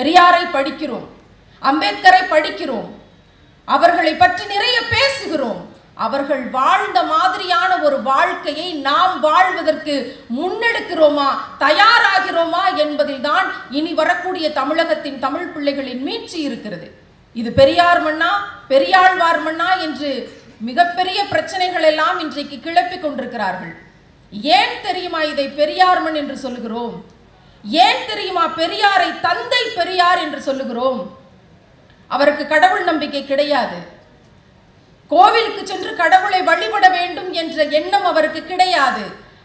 பெரியாரை படிக்கிறோம் அம்பேத்கரை படிக்கிறோம் அவர்களை பற்றி நிறைய பேசுகிறோம். அவர்கள் வாழ்ந்த மாதிரியான ஒரு வாழ்க்கையை நாம் வாழ்வதற்கு முன்னெடுக்கிறோமா தயாராகிறோமா என்பதில் தான் இனி வரக்கூடிய தமிழகத்தின் தமிழ் பிள்ளைகளின் மீட்சி இருக்கிறது. இது பெரியார் மண்ணா பெரியாழ்வார் மண்ணா என்று மிகப்பெரிய பிரச்சனைகள் எல்லாம் இன்றைக்கு கிளப்பிக் கொண்டிருக்கிறார்கள். ஏன் தெரியுமா இதை பெரியார் மண் என்று சொல்லுகிறோம்? ஏன் தெரியுமா? பெரியாரை தந்தை பெரியார் என்று சொல்லுகிறோம். அவருக்கு கடவுள் நம்பிக்கை கிடையாது. கோவிலுக்கு சென்று கடவுளை வழிபட வேண்டும் என்ற எண்ணம் அவருக்கு கிடையாது.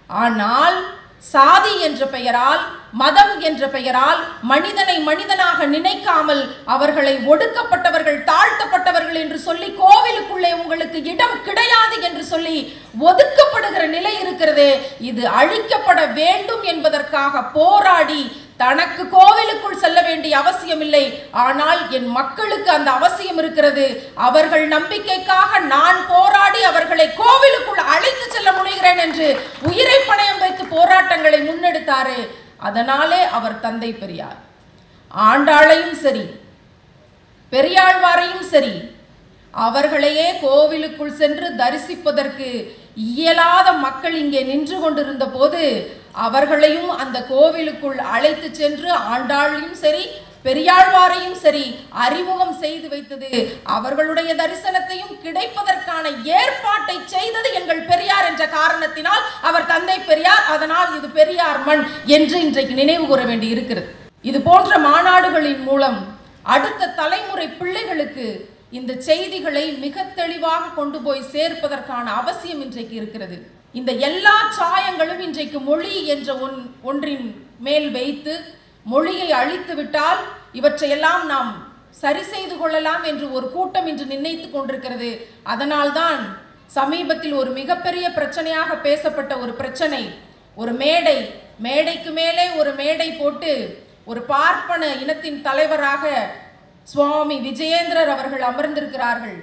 ஆனால் சாதி என்ற பெயரால் மதம் என்ற பெயரால் மனிதனை மனிதனாக நினைக்காமல் அவர்களை ஒடுக்கப்பட்டவர்கள் தாழ்த்தப்பட்டவர்கள் என்று சொல்லி கோவிலுக்குள்ளே உங்களுக்கு இடம் கிடையாது என்று சொல்லி ஒதுக்கப்படுகிற நிலை இருக்கிறதே இது அழிக்கப்பட வேண்டும் என்பதற்காக போராடி தனக்கு கோவிலுக்குள் செல்ல வேண்டிய அவசியம் இல்லை ஆனால் என் மக்களுக்கு அந்த அவசியம் இருக்கிறது. அவர்கள் நம்பிக்கைக்காக நான் போராடி அவர்களை கோவிலுக்குள் அழைத்து செல்ல முடிகிற என்று உயிரை பணயம் வைத்து போராட்டங்களை முன்னெடுத்தாரே அதனாலே அவர் தந்தை பெரியார். ஆண்டாளையும் சரி பெரியாழ்வாரையும் சரி அவர்களையே கோவிலுக்குள் சென்று தரிசிப்பதற்கு இயலாத மக்கள் இங்கே நின்று கொண்டிருந்த போது அவர்களையும் அந்த கோவிலுக்குள் அழைத்து சென்று ஆண்டாளையும் சரி பெரியாழ்வாரையும் சரி அறிமுகம் செய்து வைத்தது. அவர்களுடைய தரிசனத்தையும் கிடைப்பதற்கான ஏற்பாட்டை செய்தது எங்கள் பெரியார் என்ற காரணத்தினால் அவர் தந்தை பெரியார் அதனால் இது பெரியார் மண் என்று இன்றைக்கு நினைவு கூற வேண்டி இருக்கிறது. இது போன்ற மாநாடுகளின் மூலம் அடுத்த தலைமுறை பிள்ளைகளுக்கு இந்த செய்திகளை மிக தெளிவாக கொண்டு போய் சேர்ப்பதற்கான அவசியம் இன்றைக்கு இருக்கிறது. இந்த எல்லா சாயங்களும் இன்றைக்கு மொழி என்ற ஒன் ஒன்றின் மேல் வைத்து மொழியை அழித்து விட்டால் இவற்றையெல்லாம் நாம் சரி செய்து கொள்ளலாம் என்று ஒரு கூட்டம் இன்று நிர்ணயித்துக் கொண்டிருக்கிறது. அதனால்தான் சமீபத்தில் ஒரு மிகப்பெரிய பிரச்சனையாக பேசப்பட்ட ஒரு பிரச்சனை. ஒரு மேடை. மேடைக்கு மேலே ஒரு மேடை போட்டு ஒரு பார்ப்பன இனத்தின் தலைவராக சுவாமி விஜயேந்திரர் அவர்கள் அமர்ந்திருக்கிறார்கள்.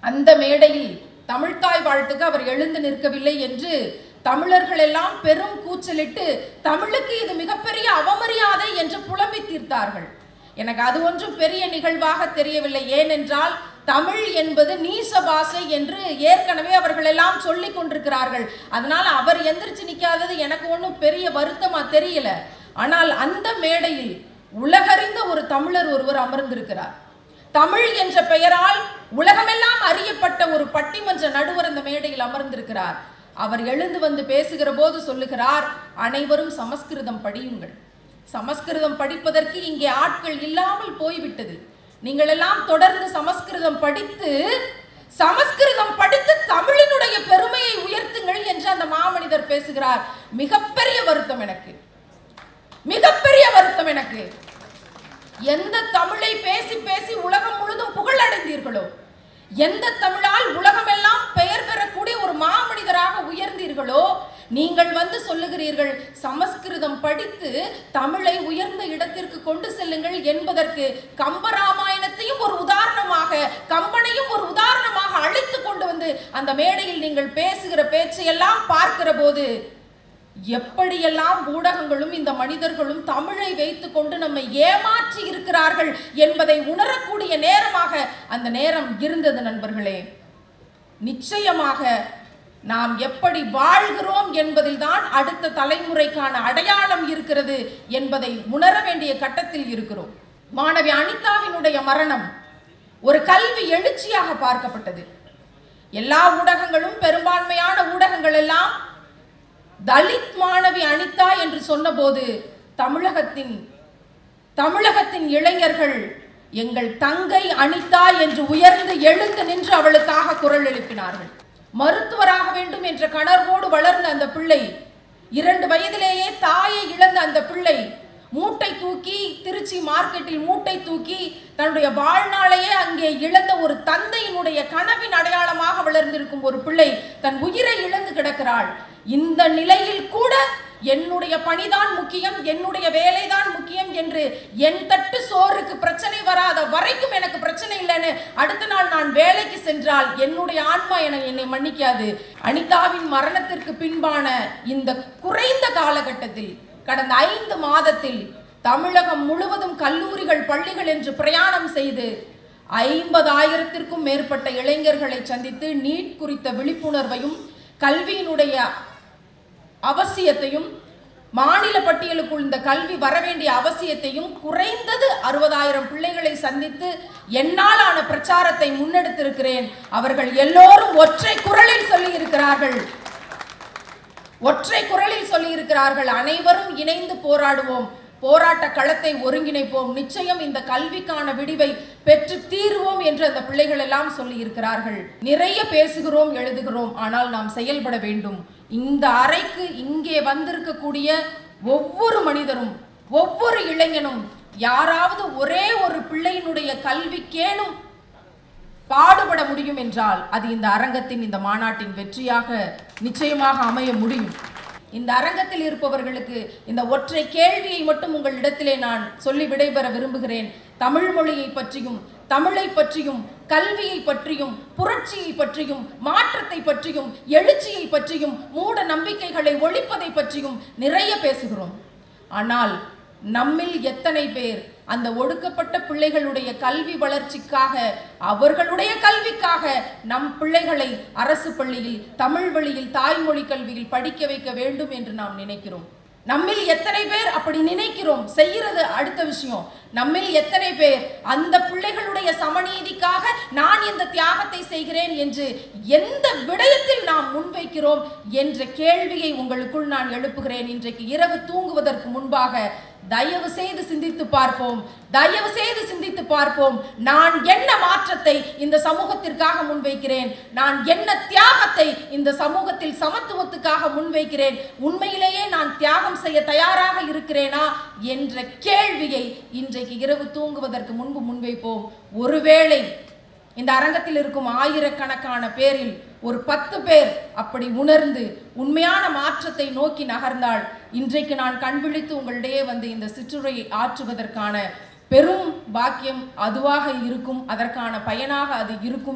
அந்த மேடையில் தமிழ்தாய் வாழ்த்துக்கு அவர் எழுந்து நிற்கவில்லை என்று தமிழர்கள் எல்லாம் பெரும் கூச்சலிட்டு தமிழுக்கு இது மிகப்பெரிய அவமரியாதை என்று புலம்பி தீர்த்தார்கள். எனக்கு அது ஒன்றும் பெரிய நிகழ்வாக தெரியவில்லை. ஏனென்றால் தமிழ் என்பது நீச பாஷை என்று ஏற்கனவே அவர்கள் எல்லாம் சொல்லி கொண்டிருக்கிறார்கள். அதனால் அவர் எந்திரிச்சு நிற்காதது எனக்கு ஒன்றும் பெரிய வருத்தமாக தெரியல. ஆனால் அந்த மேடையில் உலகறிந்த ஒரு தமிழர் ஒருவர் அமர்ந்திருக்கிறார். தமிழ் என்ற பெயரால் உலகமெல்லாம் அறியப்பட்ட ஒரு பட்டிமன்ற நடுவர் அந்த மேடையில் அமர்ந்திருக்கிறார். அவர் எழுந்து வந்து பேசுகிற போது சொல்லுகிறார் அனைவரும் சமஸ்கிருதம் படியுங்கள். சமஸ்கிருதம் படிப்பதற்கு இங்கே ஆட்கள் இல்லாமல் போய்விட்டது. நீங்கள் எல்லாம் தொடர்ந்து சமஸ்கிருதம் படித்து சமஸ்கிருதம் படித்து தமிழினுடைய பெருமையை உயர்த்துங்கள் என்று அந்த மாமனிதர் பேசுகிறார். மிகப்பெரிய வருத்தம் எனக்கு. மிகப்பெரிய வருத்தம் எனக்கு. எந்த தமிழை பேசி பேசி உலகம் முழுதும் புகழடைந்தீர்களோ எந்த தமிழால் உலகமெல்லாம் பெயர் பெறக்கூடிய ஒரு மாமனிதராக உயர்ந்தீர்களோ நீங்கள் வந்து சொல்லுகிறீர்கள் சமஸ்கிருதம் படித்து தமிழை உயர்ந்த இடத்திற்கு கொண்டு செல்லுங்கள் என்பதற்கு கம்பராமாயணத்தையும் ஒரு உதாரணமாக கம்பனையும் ஒரு உதாரணமாக அழைத்து கொண்டு வந்து அந்த மேடையில் நீங்கள் பேசுகிற பேச்சையெல்லாம் பார்க்கிற போது எப்படியெல்லாம் ஊடகங்களும் இந்த மனிதர்களும் தமிழை வைத்துக்கொண்டு நம்மை ஏமாற்றி இருக்கிறார்கள் என்பதை உணரக்கூடிய நேரமாக அந்த நேரம் இருந்தது நண்பர்களே. நிச்சயமாக நாம் எப்படி வாழ்கிறோம் என்பதில் தான் அடுத்த தலைமுறைக்கான அடையாளம் இருக்கிறது என்பதை உணர வேண்டிய கட்டத்தில் இருக்கிறோம். மாணவி அனிதாவினுடைய மரணம் ஒரு கல்வி எழுச்சியாக பார்க்கப்பட்டது. எல்லா ஊடகங்களும் பெரும்பான்மையான ஊடகங்கள் எல்லாம் தலித் மாணவி அனிதா என்று சொன்னபோது தமிழகத்தின் தமிழகத்தின் இளைஞர்கள் எங்கள் தங்கை அனிதா என்று உயர்ந்து எழுந்து நின்று அவளுக்காக குரல் எழுப்பினார்கள். மருத்துவராக வேண்டும் என்ற கனர்வோடு வளர்ந்த அந்த பிள்ளை இரண்டு வயதிலேயே தாயை இழந்த அந்த பிள்ளை மூட்டை தூக்கி திருச்சி மார்க்கெட்டில் மூட்டை தூக்கி தன்னுடைய வாழ்நாளையே அங்கே இழந்த ஒரு தந்தையினுடைய கனவின் அடையாளமாக வளர்ந்திருக்கும் ஒரு பிள்ளை தன் உயிரை இழந்து கிடக்கிறாள். இந்த நிலையில் கூட என்னுடைய பணிதான் முக்கியம் என்னுடைய வேலைதான் முக்கியம் என்று என் தட்டு சோறுக்கு பிரச்சனை வராத வரைக்கும் எனக்கு பிரச்சனை இல்லைன்னு அடுத்த நான் வேலைக்கு சென்றால் என்னுடைய ஆன்மா என என்னை மன்னிக்காது. அனிதாவின் மரணத்திற்கு பின்பான இந்த குறைந்த காலகட்டத்தில் கடந்த ஐந்து மாதத்தில் தமிழகம் முழுவதும் கல்லூரிகள் பள்ளிகள் என்று பிரயாணம் செய்து ஐம்பதாயிரத்திற்கும் மேற்பட்ட இளைஞர்களை சந்தித்து நீட் குறித்த விழிப்புணர்வையும் கல்வியினுடைய அவசியத்தையும் மாநில பட்டியலுக்குள் இந்த கல்வி வர வேண்டிய அவசியத்தையும் குறைந்தது அறுபதாயிரம் பிள்ளைகளை சந்தித்து என்னால் ஆன பிரச்சாரத்தை முன்னெடுத்திருக்கிறேன். அவர்கள் எல்லோரும் ஒற்றை குரலில் சொல்லி இருக்கிறார்கள் ஒற்றை குரலில் சொல்லி இருக்கிறார்கள் அனைவரும் இணைந்து போராடுவோம். போராட்ட களத்தை ஒருங்கிணைப்போம். நிச்சயம் இந்த கல்விக்கான விடிவை பெற்று தீர்வோம் என்று அந்த பிள்ளைகள் எல்லாம் சொல்லி இருக்கிறார்கள் நிறைய பேசுகிறோம் எழுதுகிறோம். ஆனால் நாம் செயல்பட வேண்டும். இந்த அறைக்கு இங்கே வந்திருக்கக்கூடிய ஒவ்வொரு மனிதரும் ஒவ்வொரு இளைஞனும் யாராவது ஒரே ஒரு பிள்ளையினுடைய கல்விக்கேனும் பாடுபட முடியும் என்றால் அது இந்த அரங்கத்தின் இந்த மாநாட்டின் வெற்றியாக நிச்சயமாக அமைய முடியும். இந்த அரங்கத்தில் இருப்பவர்களுக்கு இந்த ஒற்றை கேள்வியை மட்டும் உங்களிடத்திலே நான் சொல்லி விடைபெற விரும்புகிறேன். தமிழ் மொழியை பற்றியும் தமிழை பற்றியும் கல்வியை பற்றியும் புரட்சியை பற்றியும் மாற்றத்தை பற்றியும் எழுச்சியை பற்றியும் மூட நம்பிக்கைகளை ஒழிப்பதை பற்றியும் நிறைய பேசுகிறோம். ஆனால் நம்மில் எத்தனை பேர் அந்த ஒடுக்கப்பட்ட பிள்ளைகளுடைய கல்வி வளர்ச்சிக்காக அவர்களுடைய கல்விக்காக நம் பிள்ளைகளை அரசு பள்ளியில் தமிழ் வழியில் தாய்மொழி கல்வியில் படிக்க வைக்க வேண்டும் என்று நாம் நினைக்கிறோம். நம்மில் எத்தனை பேர் அப்படி நினைக்கிறோம்? செய்யறது அடுத்த விஷயம். நம்மில் எத்தனை பேர் அந்த பிள்ளைகளுடைய சமநீதிக்காக நான் இந்த தியாகத்தை செய்கிறேன் என்று எந்த விடயத்தில் நாம் முன்வைக்கிறோம் என்ற கேள்வியை உங்களுக்குள் நான் எழுப்புகிறேன். இன்றைக்கு இரவு தூங்குவதற்கு முன்பாக தயவு செய்து சிந்தித்து பார்ப்போம். தயவு செய்து சிந்தித்து பார்ப்போம். நான் என்ன மாற்றத்தை இந்த சமூகத்திற்காக முன்வைக்கிறேன்? நான் என்ன தியாகத்தை இந்த சமூகத்தில் சமத்துவத்துக்காக முன்வைக்கிறேன்? உண்மையிலேயே நான் தியாகம் செய்ய தயாராக இருக்கிறேனா? என்ற கேள்வியை இன்றைக்கு இரவு தூங்குவதற்கு முன்பு முன்வைப்போம். ஒருவேளை இந்த அரங்கத்தில் இருக்கும் ஆயிரக்கணக்கான பேரில் ஒரு பத்து பேர் அப்படி உணர்ந்து உண்மையான மாற்றத்தை நோக்கி நகர்ந்தால் இன்றைக்கு நான் கண்விழித்து உங்களிடையே வந்து இந்த சிற்றுரையை ஆற்றுவதற்கான பெரும் பாக்கியம் அதுவாக இருக்கும் அதற்கான பயனாக அது இருக்கும்